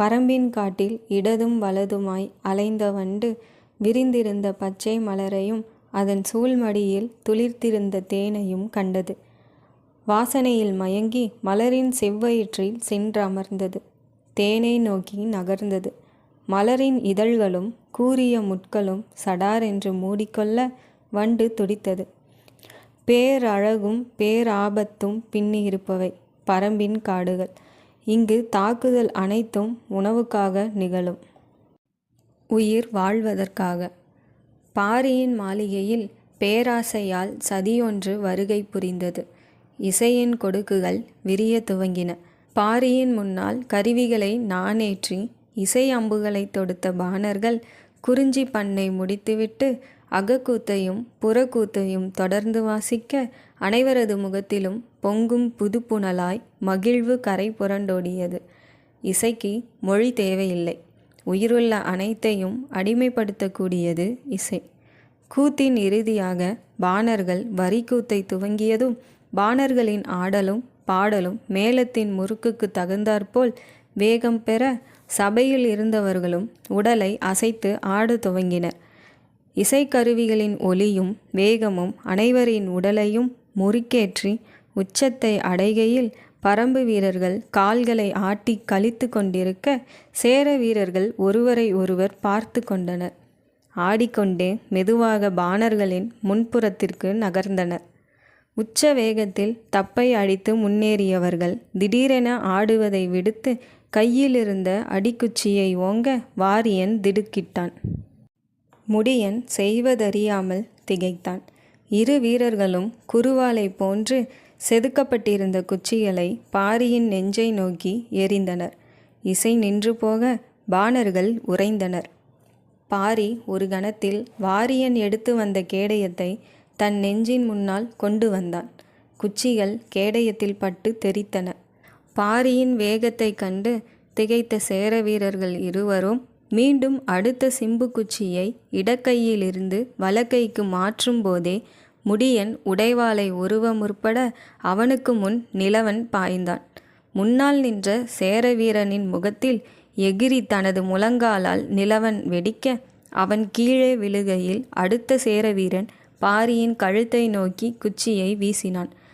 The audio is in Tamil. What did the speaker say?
பரம்பின் காட்டில் இடதும் வலதுமாய் அலைந்த வண்டு விரிந்திருந்த பச்சை மலரையும் அதன் சூழ்மடியில் துளிர்த்திருந்த தேனையும் கண்டது. வாசனையில் மயங்கி மலரின் செவ்வயிற்றில் சென்றமர்ந்தது. தேனை நோக்கி நகர்ந்தது. மலரின் இதழ்களும் கூரிய முட்களும் சடாரென்று மூடிக்கொள்ள வண்டு துடித்தது. பேரழகும் பேராபத்தும் பின்னியிருப்பவை பரம்பின் காடுகள். இங்கு தாக்குதல் அனைத்தும் உணவுக்காக நிகழும். உயிர் வாழ்வதற்காக. பாரியின் மாளிகையில் பேராசையால் சதியொன்று வருகை புரிந்தது. இசையின் கொடுக்குகள் விரிய துவங்கின. பாரியின் முன்னால் கருவிகளை நானேற்றி இசை அம்புகளை தொடுத்த பாணர்கள் குறிஞ்சி பண்ணை முடித்துவிட்டு அகக்கூத்தையும் புறக்கூத்தையும் தொடர்ந்து வாசிக்க அனைவரது முகத்திலும் பொங்கும் புதுப்புணலாய் மகிழ்வு கரை புரண்டோடியது. இசைக்கு மொழி தேவையில்லை. உயிருள்ள அனைத்தையும் அடிமைப்படுத்தக்கூடியது இசை. கூத்தின் இறுதியாக பாணர்கள் வரிக்கூத்தை துவங்கியதும் பாணர்களின் ஆடலும் பாடலும் மேளத்தின் முறுக்குக்குத் தகுந்தாற்போல் வேகம் பெற சபையில் இருந்தவர்களும் உடலை அசைத்து ஆட துவங்கினர். இசைக்கருவிகளின் ஒலியும் வேகமும் அனைவரின் உடலையும் முறுக்கேற்றி உச்சத்தை அடைகையில் பரம்பு வீரர்கள் கால்களை ஆட்டி கழித்து கொண்டிருக்க சேர வீரர்கள் ஒருவரை ஒருவர் பார்த்து கொண்டனர். ஆடிக்கொண்டே மெதுவாக பாணர்களின் முன்புறத்திற்கு நகர்ந்தனர். உச்ச வேகத்தில் தப்பை அடித்து முன்னேறியவர்கள் திடீரென ஆடுவதை விடுத்து கையிலிருந்த அடிக்குச்சியை ஓங்க வாரியன் திடுக்கிட்டான். முடியன் செய்வதறியாமல் திகைத்தான். இரு வீரர்களும் குருவாலை போன்று செதுக்கப்பட்டிருந்த குச்சிகளை பாரியின் நெஞ்சை நோக்கி எறிந்தனர். இசை நின்று போக பாணர்கள் உறைந்தனர். பாரி ஒரு கணத்தில் வாரியன் எடுத்து வந்த கேடயத்தை தன் நெஞ்சின் முன்னால் கொண்டு வந்தான். குச்சிகள் கேடயத்தில் பட்டு தெறித்தன. பாரியின் வேகத்தைக் கண்டு திகைத்த சேர வீரர்கள் இருவரும் மீண்டும் அடுத்த சிம்பு குச்சியை இடக்கையிலிருந்து வலக்கைக்கு மாற்றும் போதே முடியன் உடைவாளை உருவ முற்பட அவனுக்கு முன் நிலவன் பாய்ந்தான். முன்னால் நின்ற சேர வீரனின் முகத்தில் எகிறி தனது முழங்காலால் நிலவன் வெடிக்க அவன் கீழே விழுகையில் அடுத்த சேர வீரன் பாரியின் கழுத்தை நோக்கி குச்சியை வீசினான்.